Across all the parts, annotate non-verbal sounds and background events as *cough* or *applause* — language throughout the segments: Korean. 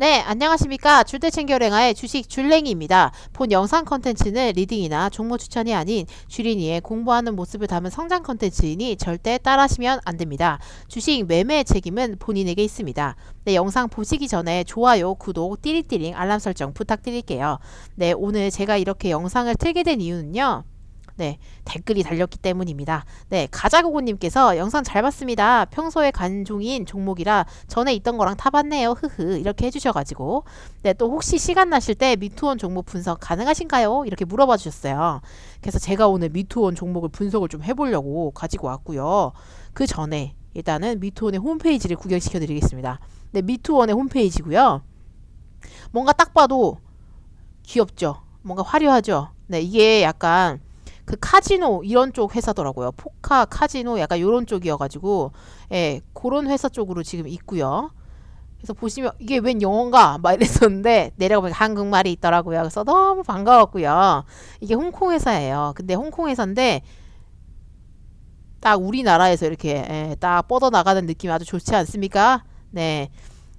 네, 안녕하십니까. 줄대 챙겨랭아의 주식 줄랭이입니다. 본 영상 컨텐츠는 리딩이나 종목 추천이 아닌 주린이의 공부하는 모습을 담은 성장 컨텐츠이니 절대 따라하시면 안 됩니다. 주식 매매의 책임은 본인에게 있습니다. 네, 영상 보시기 전에 좋아요, 구독, 띠링띠링 알람 설정 부탁드릴게요. 네, 오늘 제가 이렇게 영상을 틀게 된 이유는요. 네, 댓글이 달렸기 때문입니다. 네, 가자고고님께서 영상 잘 봤습니다. 평소에 간종인 종목이라 전에 있던 거랑 타봤네요. 흐흐 이렇게 해주셔가지고 네, 또 혹시 시간 나실 때 미투원 종목 분석 가능하신가요? 이렇게 물어봐 주셨어요. 그래서 제가 오늘 미투원 종목을 분석을 좀 해보려고 가지고 왔고요. 그 전에 일단은 미투원의 홈페이지를 구경시켜 드리겠습니다. 네, 미투원의 홈페이지고요. 뭔가 딱 봐도 귀엽죠? 뭔가 화려하죠? 네, 이게 약간 그 카지노 이런 쪽 회사더라고요. 포카, 카지노 약간 요런 쪽이어가지고 예, 그런 회사 쪽으로 지금 있고요. 그래서 보시면 이게 웬 영어인가 막 이랬었는데 내려가 보니까 한국말이 있더라고요. 그래서 너무 반가웠고요. 이게 홍콩 회사예요. 근데 홍콩 회사인데 딱 우리나라에서 이렇게 예, 딱 뻗어 나가는 느낌이 아주 좋지 않습니까? 네.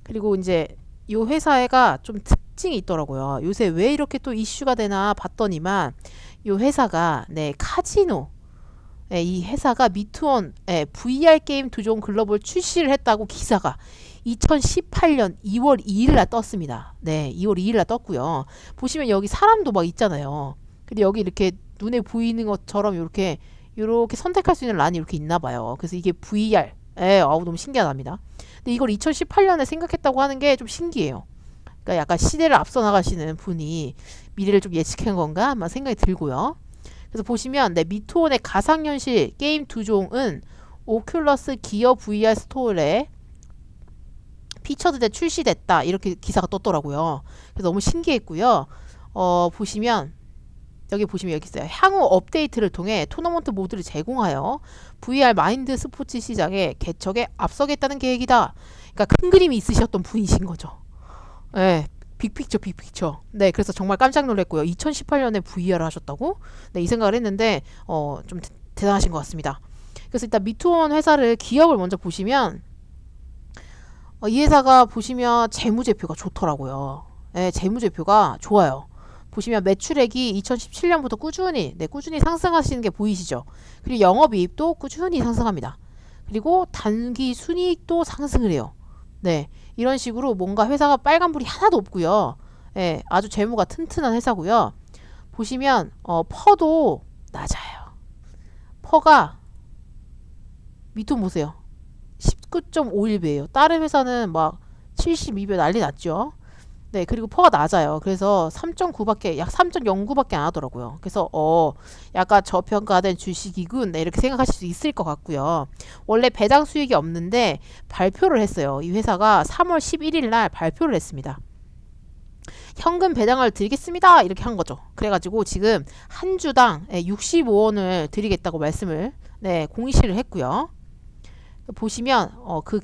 그리고 이제 이 회사가 좀 특징이 있더라고요. 요새 왜 이렇게 또 이슈가 되나 봤더니만 이 회사가 네 카지노 네, 이 회사가 미투원 네, VR 게임 두 종 글로벌 출시를 했다고 기사가 2018년 2월 2일 날 떴습니다. 네, 2월 2일 날 떴고요. 보시면 여기 사람도 막 있잖아요. 근데 여기 이렇게 눈에 보이는 것처럼 이렇게 이렇게 선택할 수 있는 란이 이렇게 있나 봐요. 그래서 이게 VR. 예, 아우 너무 신기하답니다. 근데 이걸 2018년에 생각했다고 하는 게 좀 신기해요. 그러니까 약간 시대를 앞서 나가시는 분이 미래를 좀 예측한 건가? 막 생각이 들고요. 그래서 보시면 네, 미투온의 가상현실 게임 두 종은 오큘러스 기어 VR 스토어에 피처드돼 출시됐다 이렇게 기사가 떴더라고요. 그래서 너무 신기했고요. 어, 보시면 여기 보시면 여기 있어요. 향후 업데이트를 통해 토너먼트 모드를 제공하여 VR 마인드 스포츠 시장에 개척에 앞서겠다는 계획이다. 그러니까 큰 그림이 있으셨던 분이신 거죠. 네, 빅픽처 빅픽처. 네, 그래서 정말 깜짝 놀랐고요. 2018년에 VR을 하셨다고? 네, 이 생각을 했는데 어, 좀 대, 대단하신 것 같습니다. 그래서 일단 미투원 회사를 기업을 먼저 보시면 어, 이 회사가 보시면 재무제표가 좋더라고요. 네, 재무제표가 좋아요. 보시면 매출액이 2017년부터 꾸준히 네, 꾸준히 상승하시는 게 보이시죠? 그리고 영업이익도 꾸준히 상승합니다. 그리고 단기 순이익도 상승을 해요. 네, 이런 식으로 뭔가 회사가 빨간불이 하나도 없고요. 예, 아주 재무가 튼튼한 회사고요. 보시면 어, 퍼도 낮아요. 퍼가 미톤 보세요. 19.51배예요. 다른 회사는 막 72배 난리 났죠. 네, 그리고 퍼가 낮아요. 그래서 3.9밖에 약 3.09밖에 안 하더라고요. 그래서 어 약간 저평가된 주식이군 네, 이렇게 생각하실 수 있을 것 같고요. 원래 배당 수익이 없는데 발표를 했어요. 이 회사가 3월 11일 날 발표를 했습니다. 현금 배당을 드리겠습니다. 이렇게 한 거죠. 그래가지고 지금 한 주당 65원을 드리겠다고 말씀을 네, 공시를 했고요. 보시면 어, 그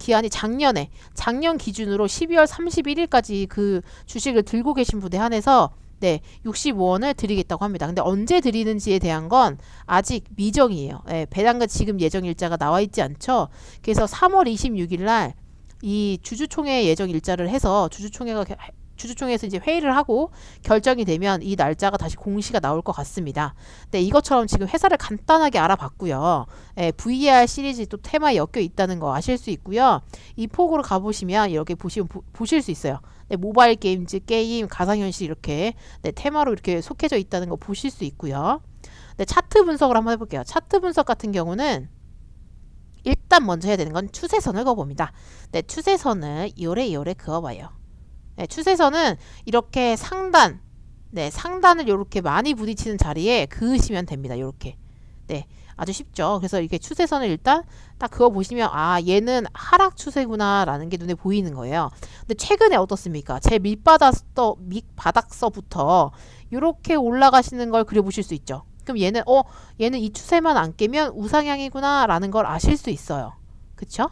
기한이 작년에 작년 기준으로 12월 31일까지 그 주식을 들고 계신 분에 한해서 네, 65원을 드리겠다고 합니다. 근데 언제 드리는지에 대한 건 아직 미정이에요. 네, 배당금 지금 예정 일자가 나와 있지 않죠. 그래서 3월 26일 날 이 주주총회 예정 일자를 해서 주주총회가 주주총회에서 이제 회의를 하고 결정이 되면 이 날짜가 다시 공시가 나올 것 같습니다. 네, 이것처럼 지금 회사를 간단하게 알아봤고요. 예, VR 시리즈 또 테마에 엮여 있다는 거 아실 수 있고요. 이 폭으로 가보시면 이렇게 보시면 보, 실수 있어요. 네, 모바일 게임즈, 게임, 가상현실 이렇게 네, 테마로 이렇게 속해져 있다는 거 보실 수 있고요. 네, 차트 분석을 한번 해볼게요. 차트 분석 같은 경우는 일단 먼저 해야 되는 건 추세선을 그어봅니다. 네, 추세선을 요래 요래 그어봐요. 네, 추세선은 이렇게 상단, 네, 상단을 이렇게 많이 부딪히는 자리에 그으시면 됩니다. 이렇게. 네, 아주 쉽죠. 그래서 이렇게 추세선을 일단 딱 그거 보시면 아 얘는 하락 추세구나라는 게 눈에 보이는 거예요. 근데 최근에 어떻습니까? 제 밑바닥서 밑바닥서부터 이렇게 올라가시는 걸 그려 보실 수 있죠. 그럼 얘는 어 얘는 이 추세만 안 깨면 우상향이구나라는 걸 아실 수 있어요. 그쵸?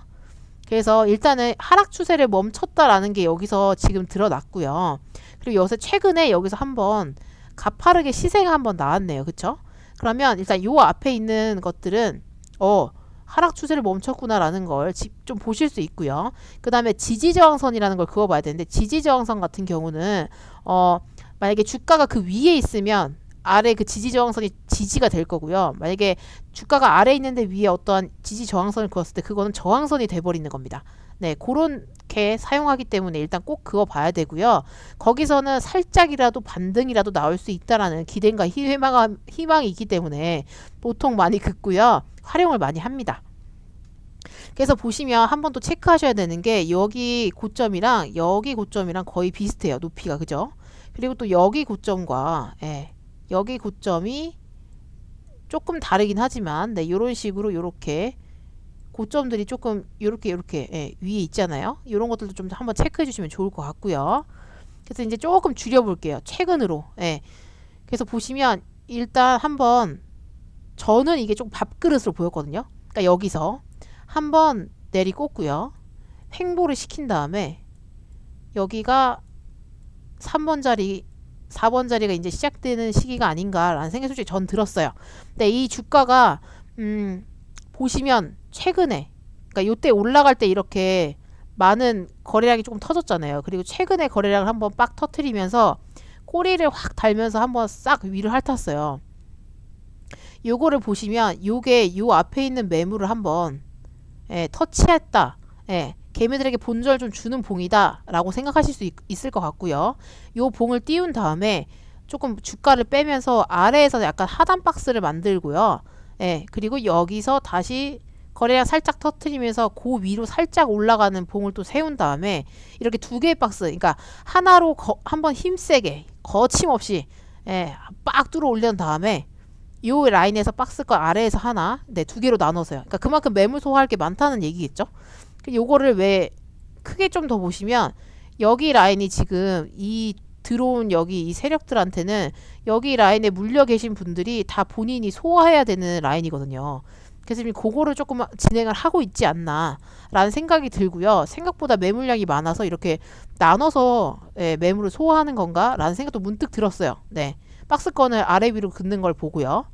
그래서 일단은 하락 추세를 멈췄다라는 게 여기서 지금 드러났고요. 그리고 요새 최근에 여기서 한번 가파르게 시세가 한번 나왔네요. 그쵸? 그러면 일단 요 앞에 있는 것들은 어 하락 추세를 멈췄구나라는 걸 좀 보실 수 있고요. 그 다음에 지지저항선이라는 걸 그어봐야 되는데 지지저항선 같은 경우는 어 만약에 주가가 그 위에 있으면 아래 그 지지 저항선이 지지가 될 거고요. 만약에 주가가 아래 있는데 위에 어떠한 지지 저항선을 그었을 때 그거는 저항선이 돼버리는 겁니다. 네, 그렇게 사용하기 때문에 일단 꼭 그거 봐야 되고요. 거기서는 살짝이라도 반등이라도 나올 수 있다라는 기대가 희망, 희망이 있기 때문에 보통 많이 긋고요. 활용을 많이 합니다. 그래서 보시면 한 번 또 체크하셔야 되는 게 여기 고점이랑 여기 고점이랑 거의 비슷해요. 높이가 그죠? 그리고 또 여기 고점과 예, 여기 고점이 조금 다르긴 하지만 네, 이런 식으로 이렇게 고점들이 조금 이렇게 이렇게 예, 위에 있잖아요. 이런 것들도 좀 한번 체크해 주시면 좋을 것 같고요. 그래서 이제 조금 줄여 볼게요. 최근으로. 예. 그래서 보시면 일단 한번 저는 이게 좀 밥그릇으로 보였거든요. 그러니까 여기서 한번 내리 꽂고요. 횡보를 시킨 다음에 여기가 3번 자리 4번 자리가 이제 시작되는 시기가 아닌가라는 생각이 솔직히 전 들었어요. 근데 이 주가가 음 보시면 최근에 그러니까 요때 올라갈 때 이렇게 많은 거래량이 조금 터졌잖아요. 그리고 최근에 거래량을 한번 빡 터트리면서 꼬리를 확 달면서 한번 싹 위를 핥았어요. 요거를 보시면 요게 요 앞에 있는 매물을 한번 예, 터치했다. 예, 개미들에게 본전을 좀 주는 봉이다 라고 생각하실 수 있, 있을 것 같고요. 요 봉을 띄운 다음에 조금 주가를 빼면서 아래에서 약간 하단 박스를 만들고요. 예, 그리고 여기서 다시 거래량 살짝 터트리면서 그 위로 살짝 올라가는 봉을 또 세운 다음에 이렇게 두 개의 박스, 그러니까 하나로 거, 한번 힘세게 거침없이 예, 빡 뚫어 올린 다음에 요 라인에서 박스 거 아래에서 하나, 네, 두 개로 나눠서요. 그러니까 그만큼 매물 소화할 게 많다는 얘기겠죠. 그 요거를 왜 크게 좀 더 보시면 여기 라인이 지금 이 들어온 여기 이 세력들한테는 여기 라인에 물려 계신 분들이 다 본인이 소화해야 되는 라인이거든요. 그래서 지금 그거를 조금 진행을 하고 있지 않나라는 생각이 들고요. 생각보다 매물량이 많아서 이렇게 나눠서 예, 매물을 소화하는 건가라는 생각도 문득 들었어요. 네. 박스권을 아래 위로 긋는 걸 보고요.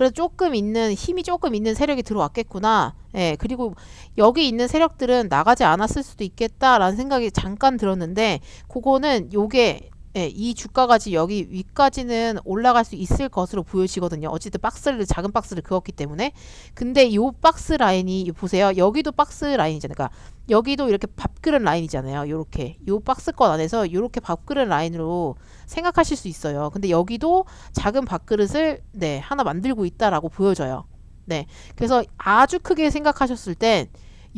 그래서 조금 있는 힘이 조금 있는 세력이 들어왔겠구나. 예, 그리고 여기 있는 세력들은 나가지 않았을 수도 있겠다라는 생각이 잠깐 들었는데 그거는 요게 예, 이 주가까지 여기 위까지는 올라갈 수 있을 것으로 보여지거든요. 어쨌든 박스를 작은 박스를 그었기 때문에. 근데 요 박스 라인이 보세요. 여기도 박스 라인이잖아요. 그러니까 여기도 이렇게 밥그릇 라인이잖아요. 요렇게 요 박스권 안에서 요렇게 밥그릇 라인으로 생각하실 수 있어요. 근데 여기도 작은 밥그릇을 네, 하나 만들고 있다라고 보여져요. 네. 그래서 아주 크게 생각하셨을 땐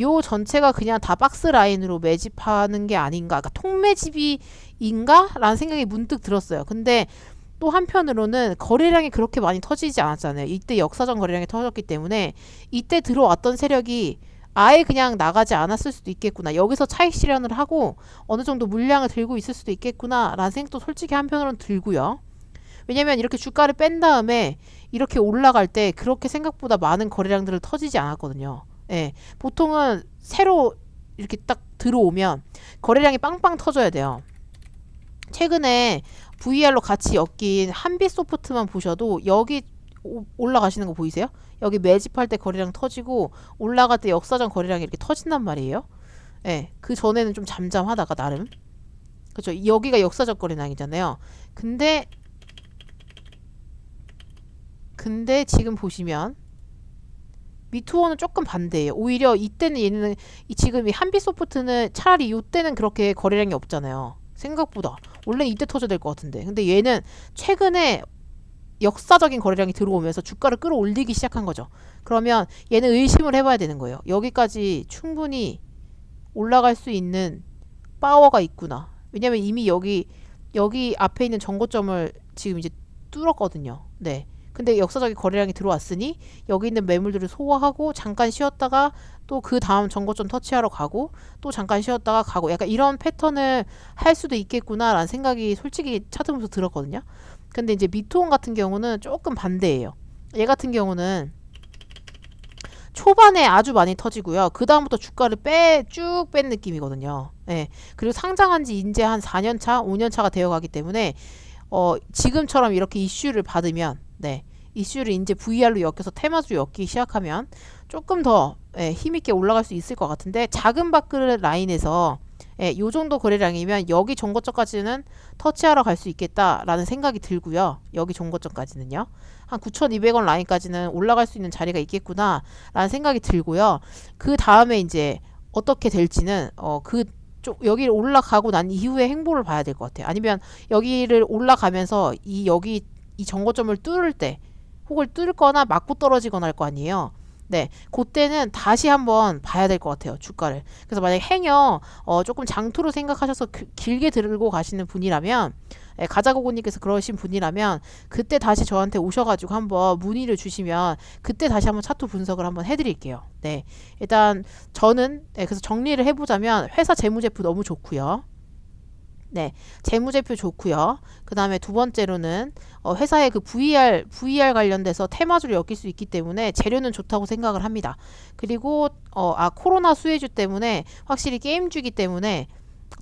요 전체가 그냥 다 박스 라인으로 매집하는 게 아닌가, 그러니까 통매집이인가? 라는 생각이 문득 들었어요. 근데 또 한편으로는 거래량이 그렇게 많이 터지지 않았잖아요. 이때 역사적 거래량이 터졌기 때문에 이때 들어왔던 세력이 아예 그냥 나가지 않았을 수도 있겠구나. 여기서 차익 실현을 하고 어느 정도 물량을 들고 있을 수도 있겠구나. 라는 생각도 솔직히 한편으로는 들고요. 왜냐면 이렇게 주가를 뺀 다음에 이렇게 올라갈 때 그렇게 생각보다 많은 거래량들을 터지지 않았거든요. 예. 보통은 새로 이렇게 딱 들어오면 거래량이 빵빵 터져야 돼요. 최근에 VR로 같이 엮인 한빛 소프트만 보셔도 여기 오, 올라가시는 거 보이세요? 여기 매집할 때 거래량 터지고 올라갈 때 역사전 거래량이 이렇게 터진단 말이에요. 예. 그 전에는 좀 잠잠하다가 나름. 그렇죠. 여기가 역사적 거래량이잖아요. 근데 근데 지금 보시면 미투어는 조금 반대예요. 오히려 이때는 얘는 이 지금 이 한빛 소프트는 차라리 이때는 그렇게 거래량이 없잖아요. 생각보다 원래 이때 터져야 될 것 같은데 근데 얘는 최근에 역사적인 거래량이 들어오면서 주가를 끌어올리기 시작한 거죠. 그러면 얘는 의심을 해봐야 되는 거예요. 여기까지 충분히 올라갈 수 있는 파워가 있구나. 왜냐면 이미 여기 여기 앞에 있는 정고점을 지금 이제 뚫었거든요. 네. 근데 역사적인 거래량이 들어왔으니 여기 있는 매물들을 소화하고 잠깐 쉬었다가 또 그 다음 정거점 터치하러 가고 또 잠깐 쉬었다가 가고 약간 이런 패턴을 할 수도 있겠구나라는 생각이 솔직히 찾으면서 들었거든요. 근데 이제 미토온 같은 경우는 조금 반대예요. 얘 같은 경우는 초반에 아주 많이 터지고요. 그 다음부터 주가를 빼 쭉 뺀 느낌이거든요. 예. 그리고 상장한 지 이제 한 4년 차, 5년 차가 되어 가기 때문에 어, 지금처럼 이렇게 이슈를 받으면 네. 이슈를 이제 VR로 엮여서 테마주로 엮기 시작하면 조금 더 예, 힘있게 올라갈 수 있을 것 같은데 작은 밥그릇 라인에서 예, 요 정도 거래량이면 여기 종고점까지는 터치하러 갈 수 있겠다라는 생각이 들고요. 여기 종고점까지는요. 한 9,200원 라인까지는 올라갈 수 있는 자리가 있겠구나라는 생각이 들고요. 그 다음에 이제 어떻게 될지는 어 그 여기를 올라가고 난 이후에 행보를 봐야 될 것 같아요. 아니면 여기를 올라가면서 이 여기 이 정거점을 뚫을 때 혹을 뚫거나 맞고 떨어지거나 할 거 아니에요. 네, 그때는 다시 한번 봐야 될 것 같아요 주가를. 그래서 만약 행여 어, 조금 장투로 생각하셔서 그, 길게 들고 가시는 분이라면 예, 가자고고님께서 그러신 분이라면 그때 다시 저한테 오셔가지고 한번 문의를 주시면 그때 다시 한번 차트 분석을 한번 해드릴게요. 네, 일단 저는 네, 그래서 정리를 해보자면 회사 재무제표 너무 좋고요. 네, 재무제표 좋고요. 그 다음에 두 번째로는 어, 회사의 그 VR, VR 관련돼서 테마주를 엮일 수 있기 때문에 재료는 좋다고 생각을 합니다. 그리고 어, 아 코로나 수혜주 때문에 확실히 게임주기 때문에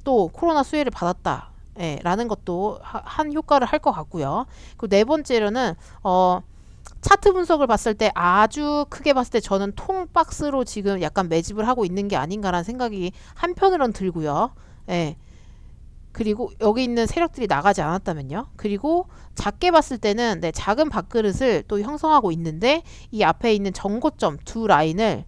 또 코로나 수혜를 받았다. 예, 라는 것도 하, 한 효과를 할 것 같고요. 그리고 네 번째로는 어 차트 분석을 봤을 때 아주 크게 봤을 때 저는 통 박스로 지금 약간 매집을 하고 있는 게 아닌가라는 생각이 한편으론 들고요. 예. 그리고 여기 있는 세력들이 나가지 않았다면요. 그리고 작게 봤을 때는 네, 작은 밥그릇을 또 형성하고 있는데 이 앞에 있는 정고점 두 라인을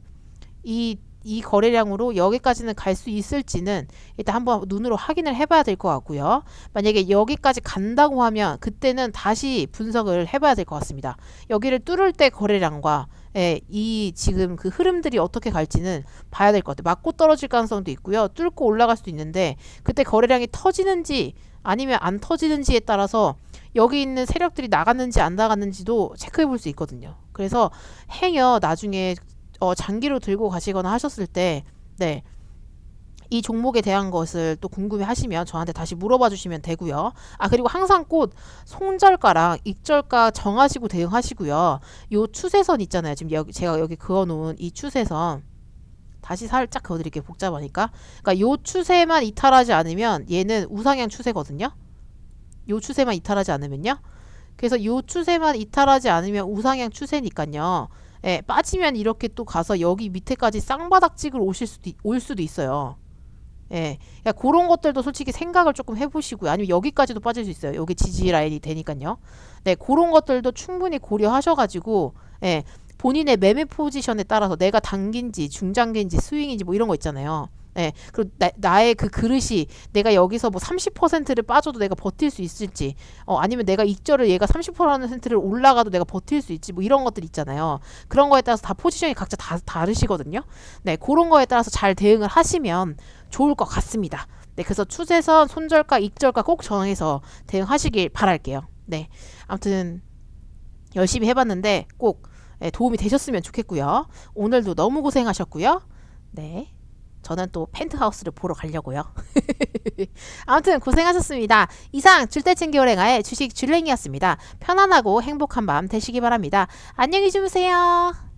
이, 이 거래량으로 여기까지는 갈 수 있을지는 일단 한번 눈으로 확인을 해봐야 될 것 같고요. 만약에 여기까지 간다고 하면 그때는 다시 분석을 해봐야 될 것 같습니다. 여기를 뚫을 때 거래량과 예, 이 지금 그 흐름들이 어떻게 갈지는 봐야 될 것 같아요. 맞고 떨어질 가능성도 있고요. 뚫고 올라갈 수도 있는데 그때 거래량이 터지는지 아니면 안 터지는지에 따라서 여기 있는 세력들이 나갔는지 안 나갔는지도 체크해 볼 수 있거든요. 그래서 행여 나중에 어, 장기로 들고 가시거나 하셨을 때 네. 이 종목에 대한 것을 또 궁금해 하시면 저한테 다시 물어봐 주시면 되고요. 아, 그리고 항상 꼭 손절가랑 익절가 정하시고 대응하시고요. 요 추세선 있잖아요. 지금 여기 제가 여기 그어 놓은 이 추세선 다시 살짝 그어 드릴게요. 복잡하니까. 그러니까 요 추세만 이탈하지 않으면 얘는 우상향 추세거든요. 요 추세만 이탈하지 않으면요. 그래서 요 추세만 이탈하지 않으면 우상향 추세니까요. 예, 빠지면 이렇게 또 가서 여기 밑에까지 쌍바닥 찍으러 오실 수도 올 수도 있어요. 예. 그러니까 그런 것들도 솔직히 생각을 조금 해보시고요. 아니면 여기까지도 빠질 수 있어요. 여기 지지 라인이 되니까요. 네, 그런 것들도 충분히 고려하셔가지고, 예. 본인의 매매 포지션에 따라서 내가 단기인지 중장기인지 스윙인지 뭐 이런 거 있잖아요. 네. 그리고 나, 의그 그릇이 내가 여기서 뭐 30%를 빠져도 내가 버틸 수 있을지, 어, 아니면 내가 익절을 얘가 30%를 올라가도 내가 버틸 수 있지, 뭐 이런 것들 있잖아요. 그런 거에 따라서 다 포지션이 각자 다 다르시거든요. 네. 그런 거에 따라서 잘 대응을 하시면 좋을 것 같습니다. 네. 그래서 추세선, 손절가, 익절가 꼭 정해서 대응하시길 바랄게요. 네. 아무튼 열심히 해봤는데 꼭 네, 도움이 되셨으면 좋겠고요. 오늘도 너무 고생하셨고요. 네. 저는 또 펜트하우스를 보러 가려고요. *laughs* 아무튼 고생하셨습니다. 이상 줄때 챙겨오랭아의 주식 줄랭이였습니다. 편안하고 행복한 밤 되시기 바랍니다. 안녕히 주무세요.